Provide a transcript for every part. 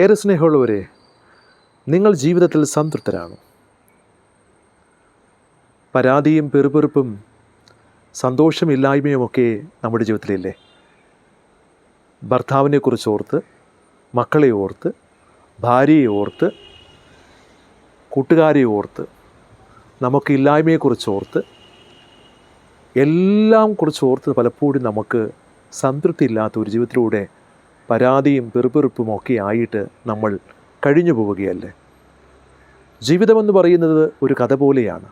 ഏറെ സ്നേഹമുള്ളവരെ നിങ്ങൾ ജീവിതത്തിൽ സംതൃപ്തരാണ്? പരാതിയും പെറുപെറുപ്പും സന്തോഷമില്ലായ്മയുമൊക്കെ നമ്മുടെ ജീവിതത്തിലില്ലേ? ഭർത്താവിനെക്കുറിച്ച് ഓർത്ത് മക്കളെ ഓർത്ത് ഭാര്യയെ ഓർത്ത് കൂട്ടുകാരെ ഓർത്ത് നമുക്ക് ഇല്ലായ്മയെക്കുറിച്ച് ഓർത്ത് എല്ലാം കുറിച്ച് ഓർത്ത് പലപ്പോഴും നമുക്ക് സംതൃപ്തി ഇല്ലാത്ത ഒരു ജീവിതത്തിലൂടെ പരാതിയും ഒക്കെ ആയിട്ട് നമ്മൾ കഴിഞ്ഞു പോവുകയല്ലേ? ജീവിതമെന്ന് പറയുന്നത് ഒരു കഥ പോലെയാണ്.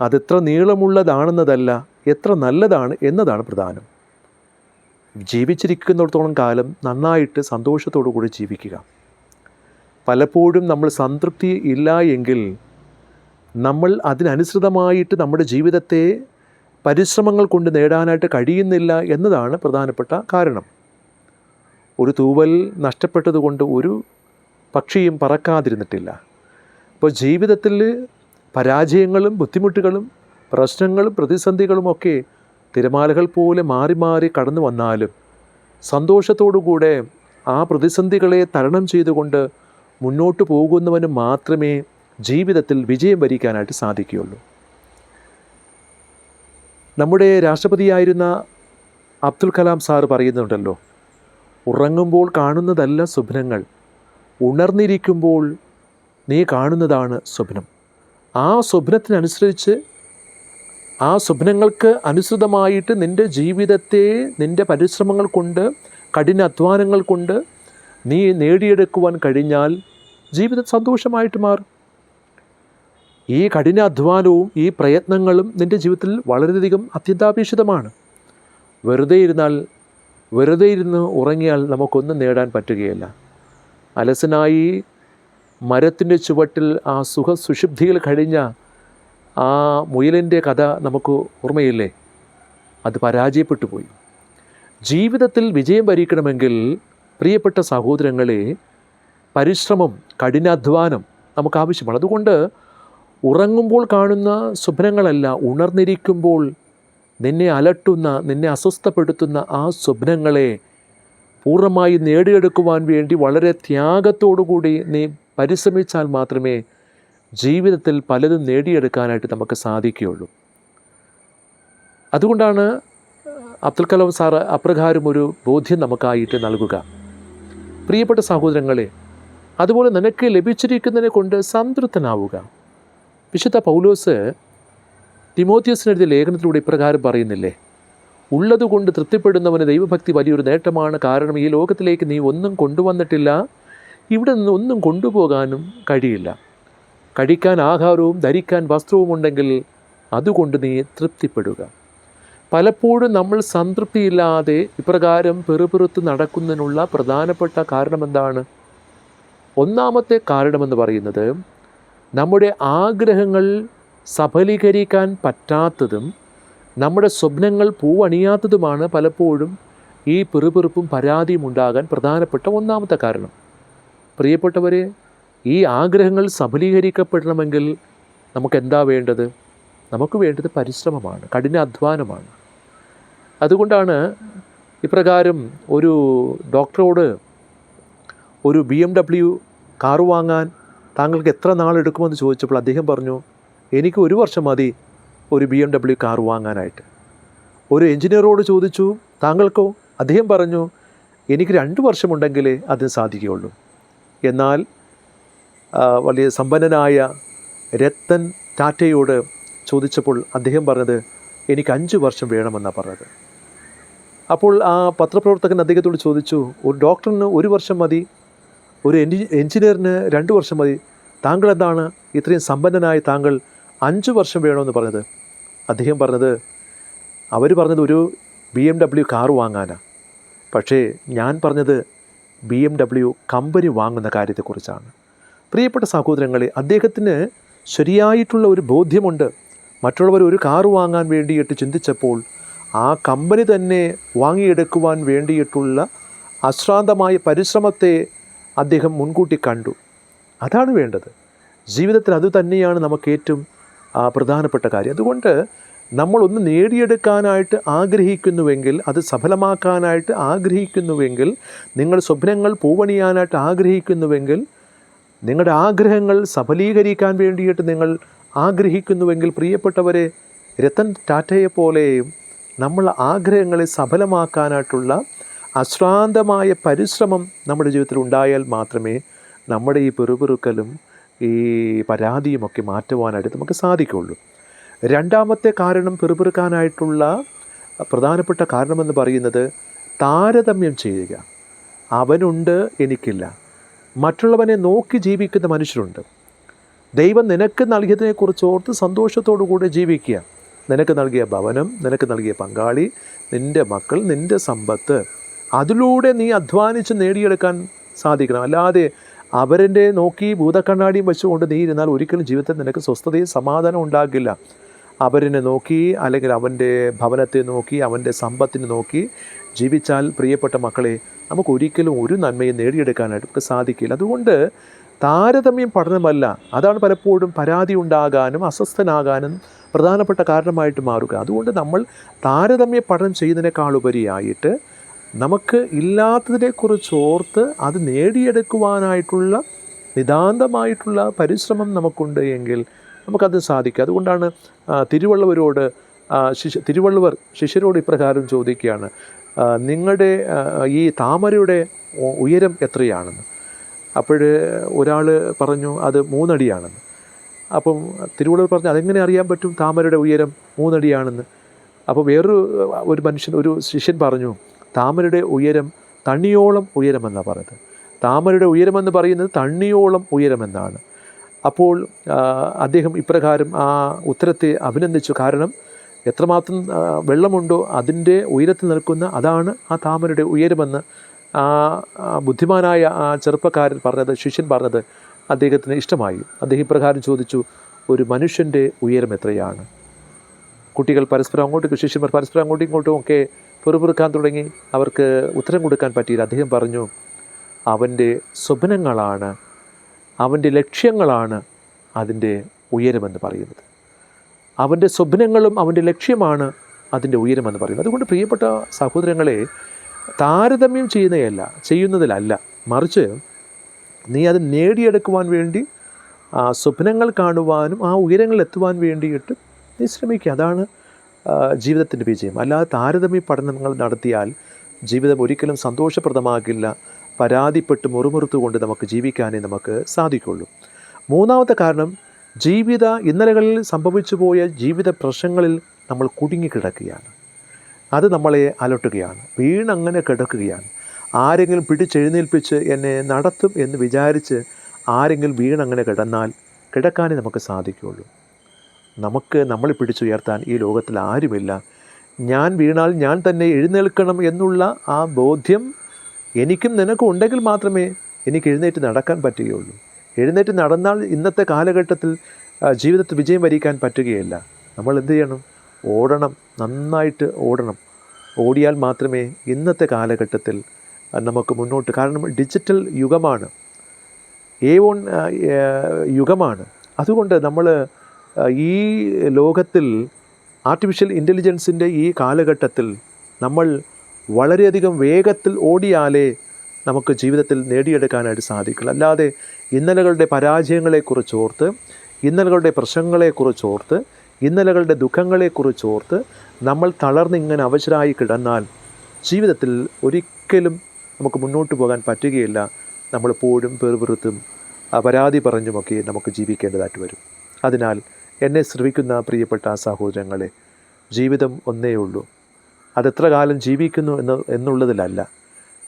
അതെത്ര നീളമുള്ളതാണെന്നതല്ല എത്ര നല്ലതാണ് എന്നതാണ് പ്രധാനം. ജീവിച്ചിരിക്കുന്നിടത്തോളം കാലം നന്നായിട്ട് സന്തോഷത്തോടു കൂടി ജീവിക്കുക. പലപ്പോഴും നമ്മൾ സംതൃപ്തി ഇല്ല എങ്കിൽ നമ്മൾ അതിനനുസൃതമായിട്ട് നമ്മുടെ ജീവിതത്തെ പരിശ്രമങ്ങൾ കൊണ്ട് നേടാനായിട്ട് കഴിയുന്നില്ല എന്നതാണ് പ്രധാനപ്പെട്ട കാരണം. ഒരു തൂവൽ നഷ്ടപ്പെട്ടതുകൊണ്ട് ഒരു പക്ഷിയും പറക്കാതിരുന്നിട്ടില്ല. അപ്പോൾ ജീവിതത്തിൽ പരാജയങ്ങളും ബുദ്ധിമുട്ടുകളും പ്രശ്നങ്ങളും പ്രതിസന്ധികളുമൊക്കെ തിരമാലകൾ പോലെ മാറി മാറി കടന്നു വന്നാലും സന്തോഷത്തോടുകൂടെ ആ പ്രതിസന്ധികളെ തരണം ചെയ്തുകൊണ്ട് മുന്നോട്ട് പോകുന്നവന് മാത്രമേ ജീവിതത്തിൽ വിജയം വരിക്കാനായിട്ട് സാധിക്കുകയുള്ളൂ. നമ്മുടെ രാഷ്ട്രപതിയായിരുന്ന അബ്ദുൽ കലാം സാറ് പറയുന്നുണ്ടല്ലോ ഉറങ്ങുമ്പോൾ കാണുന്നതല്ല സ്വപ്നങ്ങൾ. ഉണർന്നിരിക്കുമ്പോൾ നീ കാണുന്നതാണ് സ്വപ്നം. ആ സ്വപ്നത്തിനനുസരിച്ച് ആ സ്വപ്നങ്ങൾക്ക് അനുസൃതമായിട്ട് നിന്റെ ജീവിതത്തെ നിന്റെ പരിശ്രമങ്ങൾ കൊണ്ട് കഠിന അധ്വാനങ്ങൾ കൊണ്ട് നീ നേടിയെടുക്കുവാൻ കഴിഞ്ഞാൽ ജീവിതം സന്തോഷമായിട്ട് മാറും. ഈ കഠിന അധ്വാനവും ഈ പ്രയത്നങ്ങളും നിന്റെ ജീവിതത്തിൽ വളരെയധികം അത്യന്താപേക്ഷിതമാണ്. വെറുതെ ഇരുന്നാൽ വെറുതെ ഇരുന്ന് ഉറങ്ങിയാൽ നമുക്കൊന്നും നേടാൻ പറ്റുകയില്ല. അലസനായി മരത്തിന്റെ ചുവട്ടിൽ ആ സുഖ സുഷുപ്തിയിൽ കഴിഞ്ഞ ആ മുയലിന്റെ കഥ നമുക്ക് ഓർമ്മയില്ലേ? അത് പരാജയപ്പെട്ടു പോയി. ജീവിതത്തിൽ വിജയം ഭരിക്കണമെങ്കിൽ പ്രിയപ്പെട്ട സഹോദരങ്ങളെ പരിശ്രമം കഠിനാധ്വാനം നമുക്ക് ആവശ്യമാണ് അതുകൊണ്ട് ഉറങ്ങുമ്പോൾ കാണുന്ന സ്വപ്നങ്ങളല്ല ഉണർന്നിരിക്കുമ്പോൾ നിന്നെ അലട്ടുന്ന നിന്നെ അസ്വസ്ഥപ്പെടുത്തുന്ന ആ സ്വപ്നങ്ങളെ പൂർണമായി നേടിയെടുക്കുവാൻ വേണ്ടി വളരെ ത്യാഗത്തോടുകൂടി നീ പരിശ്രമിച്ചാൽ മാത്രമേ ജീവിതത്തിൽ പലതും നേടിയെടുക്കാനായിട്ട് നമുക്ക് സാധിക്കുകയുള്ളൂ. അതുകൊണ്ടാണ് അബ്ദുൽ കലാം സാറ് അപ്രകാരം ഒരു ബോധ്യം നമുക്കായിട്ട് നൽകുക. പ്രിയപ്പെട്ട സഹോദരങ്ങളെ അതുപോലെ നിനക്ക് ലഭിച്ചിരിക്കുന്നതിനെ കൊണ്ട് സംതൃപ്തനാവുക. വിശുദ്ധ പൗലോസ് തിമോത്യോസിനെഴുതിയ ലേഖനത്തിലൂടെ ഇപ്രകാരം പറയുന്നില്ലേ? ഉള്ളതുകൊണ്ട് തൃപ്തിപ്പെടുന്നവന് ദൈവഭക്തി വലിയൊരു നേട്ടമാണ്. കാരണം ഈ ലോകത്തിലേക്ക് നീ ഒന്നും കൊണ്ടുവന്നിട്ടില്ല. ഇവിടെ നിന്ന് ഒന്നും കൊണ്ടുപോകാനും കഴിയില്ല. കഴിക്കാൻ ആഹാരവും ധരിക്കാൻ വസ്ത്രവും ഉണ്ടെങ്കിൽ അതുകൊണ്ട് നീ തൃപ്തിപ്പെടുക. പലപ്പോഴും നമ്മൾ സംതൃപ്തിയില്ലാതെ ഇപ്രകാരം പെറുപെറുത്ത് നടക്കുന്നതിനുള്ള പ്രധാനപ്പെട്ട കാരണം എന്താണ് ഒന്നാമത്തെ കാരണമെന്ന് പറയുന്നത് നമ്മുടെ ആഗ്രഹങ്ങൾ സഫലീകരിക്കാൻ പറ്റാത്തതും നമ്മുടെ സ്വപ്നങ്ങൾ പൂവണിയാത്തതുമാണ് പലപ്പോഴും ഈ പിറുപിറുപ്പും പരാതിയും ഉണ്ടാകാൻ പ്രധാനപ്പെട്ട ഒന്നാമത്തെ കാരണം. പ്രിയപ്പെട്ടവരെ ഈ ആഗ്രഹങ്ങൾ സഫലീകരിക്കപ്പെടണമെങ്കിൽ നമുക്ക് എന്താ വേണ്ടത്? നമുക്ക് വേണ്ടത് പരിശ്രമമാണ് കഠിന അധ്വാനമാണ്. അതുകൊണ്ടാണ് ഇപ്രകാരം ഒരു ഡോക്ടറോട് ഒരു ബി എം ഡബ്ല്യു കാറ് വാങ്ങാൻ താങ്കൾക്ക് എത്ര നാളെടുക്കുമെന്ന് ചോദിച്ചപ്പോൾ അദ്ദേഹം പറഞ്ഞു എനിക്ക് ഒരു വർഷം മതി ഒരു ബി എം ഡബ്ല്യു കാർ വാങ്ങാനായിട്ട്. ഒരു എഞ്ചിനീയറോട് ചോദിച്ചു താങ്കൾക്കോ? അദ്ദേഹം പറഞ്ഞു എനിക്ക് രണ്ട് വർഷമുണ്ടെങ്കിലേ അതിന് സാധിക്കുകയുള്ളൂ. എന്നാൽ വലിയ സമ്പന്നനായ രത്തൻ ടാറ്റയോട് ചോദിച്ചപ്പോൾ അദ്ദേഹം പറഞ്ഞത് എനിക്ക് അഞ്ച് വർഷം വേണമെന്നാണ് പറഞ്ഞത്. അപ്പോൾ ആ പത്രപ്രവർത്തകൻ അദ്ദേഹത്തോട് ചോദിച്ചു ഒരു ഡോക്ടറിന് ഒരു വർഷം മതി ഒരു എൻജി എഞ്ചിനീയറിന് രണ്ട് വർഷം മതി. താങ്കൾ എന്താണ് ഇത്രയും സമ്പന്നനായ താങ്കൾ അഞ്ച് വർഷം വേണമെന്ന് പറഞ്ഞത്. അദ്ദേഹം പറഞ്ഞത് അവർ പറഞ്ഞത് ഒരു ബി എം ഡബ്ല്യു കാർ വാങ്ങാനാണ് പക്ഷേ ഞാൻ പറഞ്ഞത് ബി എം ഡബ്ല്യു കമ്പനി വാങ്ങുന്ന കാര്യത്തെക്കുറിച്ചാണ്. പ്രിയപ്പെട്ട സഹോദരങ്ങളെ അദ്ദേഹത്തിന് ശരിയായിട്ടുള്ള ഒരു ബോധ്യമുണ്ട്. മറ്റുള്ളവർ ഒരു കാർ വാങ്ങാൻ വേണ്ടിയിട്ട് ചിന്തിച്ചപ്പോൾ ആ കമ്പനി തന്നെ വാങ്ങിയെടുക്കുവാൻ വേണ്ടിയിട്ടുള്ള അശ്രാന്തമായ പരിശ്രമത്തെ അദ്ദേഹം മുൻകൂട്ടി കണ്ടു. അതാണ് വേണ്ടത്. ജീവിതത്തിൽ അതുതന്നെയാണ് നമുക്ക് ഏറ്റവും പ്രധാനപ്പെട്ട കാര്യം. അതുകൊണ്ട് നമ്മളൊന്ന് നേടിയെടുക്കാനായിട്ട് ആഗ്രഹിക്കുന്നുവെങ്കിൽ അത് സഫലമാക്കാനായിട്ട് ആഗ്രഹിക്കുന്നുവെങ്കിൽ നിങ്ങൾ സ്വപ്നങ്ങൾ പൂവണിയാനായിട്ട് ആഗ്രഹിക്കുന്നുവെങ്കിൽ നിങ്ങളുടെ ആഗ്രഹങ്ങൾ സഫലീകരിക്കാൻ വേണ്ടിയിട്ട് നിങ്ങൾ ആഗ്രഹിക്കുന്നുവെങ്കിൽ പ്രിയപ്പെട്ടവരെ രത്തൻ ടാറ്റയെ പോലെയും നമ്മൾ ആഗ്രഹങ്ങളെ സഫലമാക്കാനായിട്ടുള്ള അശ്രാന്തമായ പരിശ്രമം നമ്മുടെ ജീവിതത്തിൽ ഉണ്ടായാൽ മാത്രമേ നമ്മുടെ ഈ പെറുപെറുക്കലും ഈ പരാതിയുമൊക്കെ മാറ്റുവാനായിട്ട് നമുക്ക് സാധിക്കുള്ളൂ. രണ്ടാമത്തെ കാരണം പെറുപെറുക്കാനായിട്ടുള്ള പ്രധാനപ്പെട്ട കാരണമെന്ന് പറയുന്നത് താരതമ്യം ചെയ്യുക. അവനുണ്ട് എനിക്കില്ല. മറ്റുള്ളവനെ നോക്കി ജീവിക്കുന്ന മനുഷ്യരുണ്ട്. ദൈവം നിനക്ക് നൽകിയതിനെക്കുറിച്ച് ഓർത്ത് സന്തോഷത്തോടു കൂടി ജീവിക്കുക. നിനക്ക് നൽകിയ ഭവനം നിനക്ക് നൽകിയ പങ്കാളി നിന്റെ മക്കൾ നിന്റെ സമ്പത്ത്. അതിലൂടെ നീ അധ്വാനിച്ച് നേടിയെടുക്കാൻ സാധിക്കണം. അല്ലാതെ അവരുടെ നോക്കി ഭൂതക്കണ്ണാടിയും വെച്ചുകൊണ്ട് നീ ഇരുന്നാൽ ഒരിക്കലും ജീവിതത്തിൽ നിനക്ക് സ്വസ്ഥതയും സമാധാനം ഉണ്ടാകില്ല. അവരിനെ നോക്കി അല്ലെങ്കിൽ അവന്റെ ഭവനത്തെ നോക്കി അവന്റെ സമ്പത്തിനെ നോക്കി ജീവിച്ചാൽ പ്രിയപ്പെട്ട മക്കളെ നമുക്ക് ഒരിക്കലും ഒരു നന്മയും നേടിയെടുക്കാനായിട്ട് നമുക്ക് സാധിക്കില്ല. അതുകൊണ്ട് താരതമ്യം പഠനമല്ല. അതാണ് പലപ്പോഴും പരാതി ഉണ്ടാകാനും അസ്വസ്ഥനാകാനും പ്രധാനപ്പെട്ട കാരണമായിട്ട് മാറുക. അതുകൊണ്ട് നമ്മൾ താരതമ്യ പഠനം ചെയ്യുന്നതിനേക്കാളുപരിയായിട്ട് നമുക്ക് ഇല്ലാത്തതിനെക്കുറിച്ച് ഓർത്ത് അത് നേടിയെടുക്കുവാനായിട്ടുള്ള നിതാന്തമായിട്ടുള്ള പരിശ്രമം നമുക്കുണ്ട് എങ്കിൽ നമുക്കത് സാധിക്കും. അതുകൊണ്ടാണ് തിരുവള്ളവരോട് ശിശു തിരുവള്ളുവർ ശിഷ്യരോട് ഇപ്രകാരം ചോദിക്കുകയാണ്. നിങ്ങളുടെ ഈ താമരയുടെ ഉയരം എത്രയാണെന്ന്. അപ്പോൾ ഒരാൾ പറഞ്ഞു അത് മൂന്നടിയാണെന്ന്. അപ്പം തിരുവള്ളുവർ പറഞ്ഞു അതെങ്ങനെ അറിയാൻ പറ്റും താമരയുടെ ഉയരം മൂന്നടിയാണെന്ന്? അപ്പോൾ വേറൊരു ഒരു മനുഷ്യൻ ഒരു ശിഷ്യൻ പറഞ്ഞു താമരയുടെ ഉയരം തണ്ണിയോളം ഉയരമെന്നാണ് പറഞ്ഞത് താമരയുടെ ഉയരമെന്ന് പറയുന്നത് തണ്ണിയോളം ഉയരമെന്നാണ്. അപ്പോൾ അദ്ദേഹം ഇപ്രകാരം ആ ഉത്തരത്തെ അഭിനന്ദിച്ചു. കാരണം എത്രമാത്രം വെള്ളമുണ്ടോ അതിന്റെ ഉയരത്തിൽ നിൽക്കുന്ന അതാണ് ആ താമരയുടെ ഉയരമെന്ന് ആ ബുദ്ധിമാനായ ആ ചെറുപ്പക്കാരൻ പറഞ്ഞത് ശിഷ്യൻ പറഞ്ഞത് അദ്ദേഹത്തിന് ഇഷ്ടമായി. അദ്ദേഹം ഇപ്രകാരം ചോദിച്ചു ഒരു മനുഷ്യന്റെ ഉയരം എത്രയാണ്? കുട്ടികൾ പരസ്പരം അങ്ങോട്ടും ശിഷ്യന്മാർ പരസ്പരം അങ്ങോട്ടും ഇങ്ങോട്ടും ഒക്കെ പെറുപെറുക്കാൻ തുടങ്ങി. അവർക്ക് ഉത്തരം കൊടുക്കാൻ പറ്റിയില്ല. അദ്ദേഹം പറഞ്ഞു അവന്റെ സ്വപ്നങ്ങളാണ് അവന്റെ ലക്ഷ്യങ്ങളാണ് അതിന്റെ ഉയരമെന്ന് പറയുന്നത്. അവന്റെ സ്വപ്നങ്ങളും അവന്റെ ലക്ഷ്യമാണ് അതിന്റെ ഉയരമെന്ന് പറയുന്നത്. അതുകൊണ്ട് പ്രിയപ്പെട്ട സഹോദരങ്ങളെ താരതമ്യം ചെയ്യുന്നതല്ല ചെയ്യുന്നതിലല്ല. മറിച്ച് നീ അത് നേടിയെടുക്കുവാൻ വേണ്ടി സ്വപ്നങ്ങൾ കാണുവാനും ആ ഉയരങ്ങളിൽ എത്തുവാൻ വേണ്ടിയിട്ട് നീ ശ്രമിക്കുക. അതാണ് ജീവിതത്തിന്റെ വിജയം. അല്ലാതെ താരതമ്യ പഠനങ്ങൾ നടത്തിയാൽ ജീവിതം ഒരിക്കലും സന്തോഷപ്രദമാകില്ല. പരാതിപ്പെട്ട് മുറുമുറുത്തുകൊണ്ട് നമുക്ക് ജീവിക്കാനേ നമുക്ക് സാധിക്കുള്ളൂ. മൂന്നാമത്തെ കാരണം ജീവിത ഇന്നലകളിൽ സംഭവിച്ചു പോയ ജീവിത പ്രശ്നങ്ങളിൽ നമ്മൾ കുടുങ്ങിക്കിടക്കുകയാണ്. അത് നമ്മളെ അലട്ടുകയാണ്. വീണങ്ങനെ കിടക്കുകയാണ്. ആരെങ്കിലും പിടിച്ചെഴുന്നേൽപ്പിച്ച് എന്നെ നടത്തും എന്ന് വിചാരിച്ച് ആരെങ്കിലും വീണങ്ങനെ കിടന്നാൽ കിടക്കാനേ നമുക്ക് സാധിക്കുകയുള്ളൂ നമുക്ക് നമ്മളെ പിടിച്ചുയർത്താൻ ഈ ലോകത്തിൽ ആരുമില്ല. ഞാൻ വീണാൽ ഞാൻ തന്നെ എഴുന്നേൽക്കണം എന്നുള്ള ആ ബോധ്യം എനിക്കും നിനക്കും ഉണ്ടെങ്കിൽ മാത്രമേ എനിക്ക് എഴുന്നേറ്റ് നടക്കാൻ പറ്റുകയുള്ളൂ. എഴുന്നേറ്റ് നടന്നാൽ ഇന്നത്തെ കാലഘട്ടത്തിൽ ജീവിതത്തിൽ വിജയം വരിക്കാൻ പറ്റുകയില്ല. നമ്മൾ എന്ത് ചെയ്യണം? ഓടണം. നന്നായിട്ട് ഓടണം. ഓടിയാൽ മാത്രമേ ഇന്നത്തെ കാലഘട്ടത്തിൽ നമുക്ക് മുന്നോട്ട് കാരണം ഡിജിറ്റൽ യുഗമാണ്. ഏ യുഗമാണ്. അതുകൊണ്ട് നമ്മൾ ഈ ലോകത്തിൽ ആർട്ടിഫിഷ്യൽ ഇന്റലിജൻസിന്റെ ഈ കാലഘട്ടത്തിൽ നമ്മൾ വളരെയധികം വേഗത്തിൽ ഓടിയാലേ നമുക്ക് ജീവിതത്തിൽ നേടിയെടുക്കാനായിട്ട് സാധിക്കുള്ളൂ. അല്ലാതെ ഇന്നലകളുടെ പരാജയങ്ങളെക്കുറിച്ച് ഓർത്ത് ഇന്നലകളുടെ പ്രശ്നങ്ങളെക്കുറിച്ച് ഓർത്ത് ഇന്നലകളുടെ ദുഃഖങ്ങളെക്കുറിച്ച് ഓർത്ത് നമ്മൾ തളർന്നിങ്ങനെ അവശരായി കിടന്നാൽ ജീവിതത്തിൽ ഒരിക്കലും നമുക്ക് മുന്നോട്ട് പോകാൻ പറ്റുകയില്ല. നമ്മളെപ്പോഴും പെറുപെറുത്തും പരാതി പറഞ്ഞുമൊക്കെ നമുക്ക് ജീവിക്കേണ്ടതായിട്ട് വരും. അതിനാൽ എന്നെ ശ്രവിക്കുന്ന പ്രിയപ്പെട്ട സഹോദരങ്ങളെ ജീവിതം ഒന്നേ ഉള്ളൂ. അതെത്ര കാലം ജീവിക്കുന്നു എന്ന് എന്നുള്ളതിലല്ല.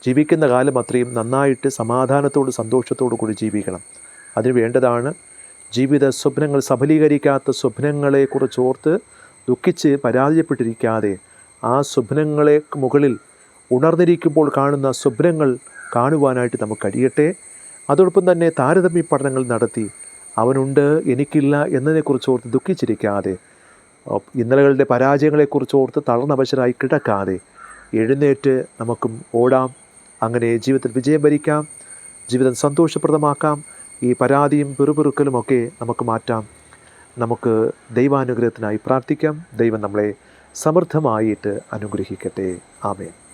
ജീവിക്കുന്ന കാലം അത്രയും നന്നായിട്ട് സമാധാനത്തോട് സന്തോഷത്തോടു കൂടി ജീവിക്കണം. അതിന് വേണ്ടതാണ് ജീവിത സ്വപ്നങ്ങൾ സഫലീകരിക്കാത്ത സ്വപ്നങ്ങളെക്കുറിച്ച് ഓർത്ത് ദുഃഖിച്ച് പരാജയപ്പെട്ടിരിക്കാതെ ആ സ്വപ്നങ്ങളെ മുകളിൽ ഉണർന്നിരിക്കുമ്പോൾ കാണുന്ന സ്വപ്നങ്ങൾ കാണുവാനായിട്ട് നമുക്ക് കഴിയട്ടെ. അതോടൊപ്പം തന്നെ താരതമ്യ പഠനങ്ങൾ നടത്തി അവനുണ്ട് എനിക്കില്ല എന്നതിനെക്കുറിച്ച് ഓർത്ത് ദുഃഖിച്ചിരിക്കാതെ ഇന്നലകളുടെ പരാജയങ്ങളെക്കുറിച്ച് ഓർത്ത് തളർന്നവശരായി കിടക്കാതെ എഴുന്നേറ്റ് നമുക്കും ഓടാം. അങ്ങനെ ജീവിതത്തിൽ വിജയം ഭരിക്കാം ജീവിതം സന്തോഷപ്രദമാക്കാം ഈ പരാതിയും പിറുപിറുക്കലുമൊക്കെ നമുക്ക് മാറ്റാം. നമുക്ക് ദൈവാനുഗ്രഹത്തിനായി പ്രാർത്ഥിക്കാം. ദൈവം നമ്മളെ സമൃദ്ധമായിട്ട് അനുഗ്രഹിക്കട്ടെ. ആമേൻ.